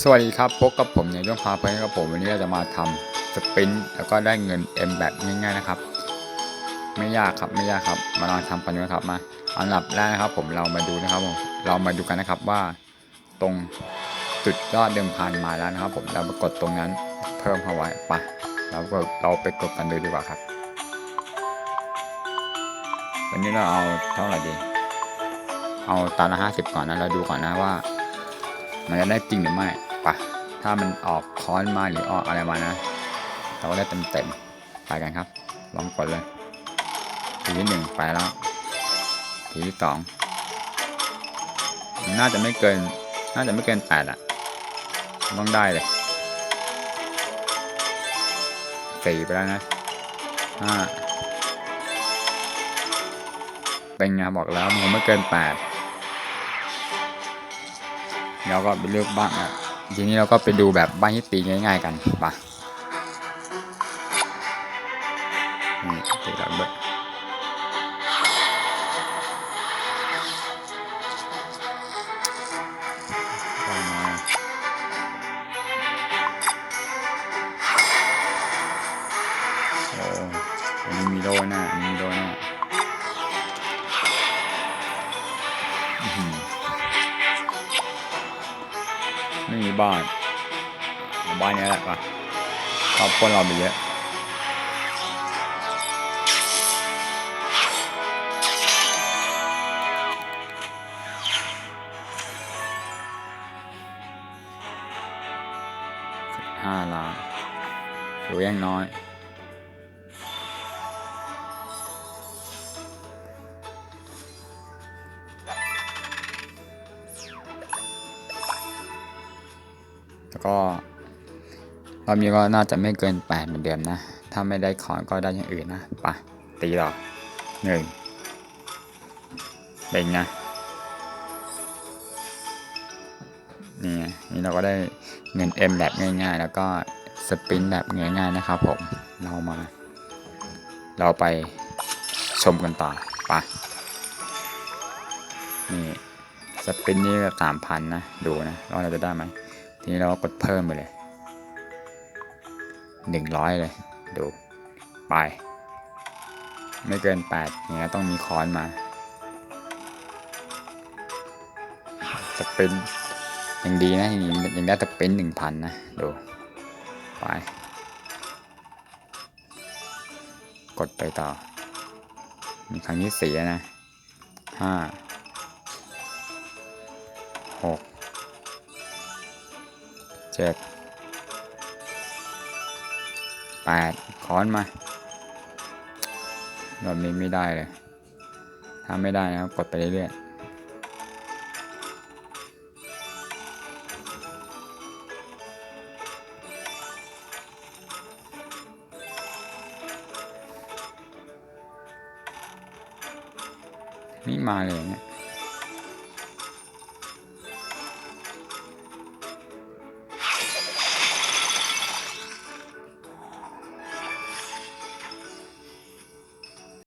สวัสดีครับพบกับผมในเรื่องพาเพลินครับผมวันนี้เราจะมาทำสปรินต์แล้วก็ได้เงิน M แบบง่ายๆนะครับ ไม่ยากครับไม่ยากครับ มาลองทำกันดูครับมาอันดับแรกนะครับผมเรามาดูนะครับผมเรามาดูกันนะครับว่า ตรงจุดยอดเดิมพันมาแล้วนะครับ ผมเราไปกดตรงนั้นเพิ่มเข้าไว้ไปเราก็เราไปกดกันดูดีกว่าครับ วันนี้เราเอาเท่าไหร่ดี เอาตาละห้าสิบก่อนนะเราดูก่อนนะว่า มันจะได้จริงหรือไม่ปะถ้ามันออกค้อนมาหรือออกอะไรมานะ เราก็ได้เต็มเต็มไปกันครับ ลองกดเลยทีที่หนึ่งไปแล้วทีที่สองน่าจะไม่เกิน น่าจะไม่เกินแปดอะต้องได้เลยสี่ไปแล้วนะห้าเป็นไงบอกแล้วมันไม่เกินแปด เราก็ไปเลือกบ้างอะทีนี้เราก็ไปดูแบบบ้านที่ตีง่าย ๆ กันปะนี่ตีหลังด้วยว่ามาโอ้อันนี้มีโดหน้าอันนี้มีโดหน้า ไม่มีบ้านเอาบ้านนี้แหละปะเขาปนเราไปเยอะห้าล้านหรือยังน้อย ก็รอบนี้ก็น่าจะไม่เกินแปดเหมือนเดิมนะ ถ้าไม่ได้ขอนก็ได้อย่างอื่นนะไปะตีต่อหนึ่งเป็นไงนี่นี่เราก็ได้เงิน M แบบง่ายๆ แล้วก็สปินแบบง่ายๆนะครับผมเรามา เราไปชมกันต่อไปะนี่สปินนี่สามพันนะ ดูนะว่าเราจะได้ไหม ทีนี้เราก็กดเพิ่มไปเลยหนึ่งร้อยเลย ดู ไป ไม่เกินแปดอย่างเงี้ยต้องมีค้อนมาจะเป็นยังดีนะยังยังได้จะเป็นหนึ่งพันนะ ดู ไป กดไปต่อ มีครั้งที่สี่นะห้าหก เจ็ดแปดค้อนมาแบบนี้ไม่ได้เลยถ้าไม่ได้นะครับกดไปเรื่อยๆนี่มาเลยเนี่ย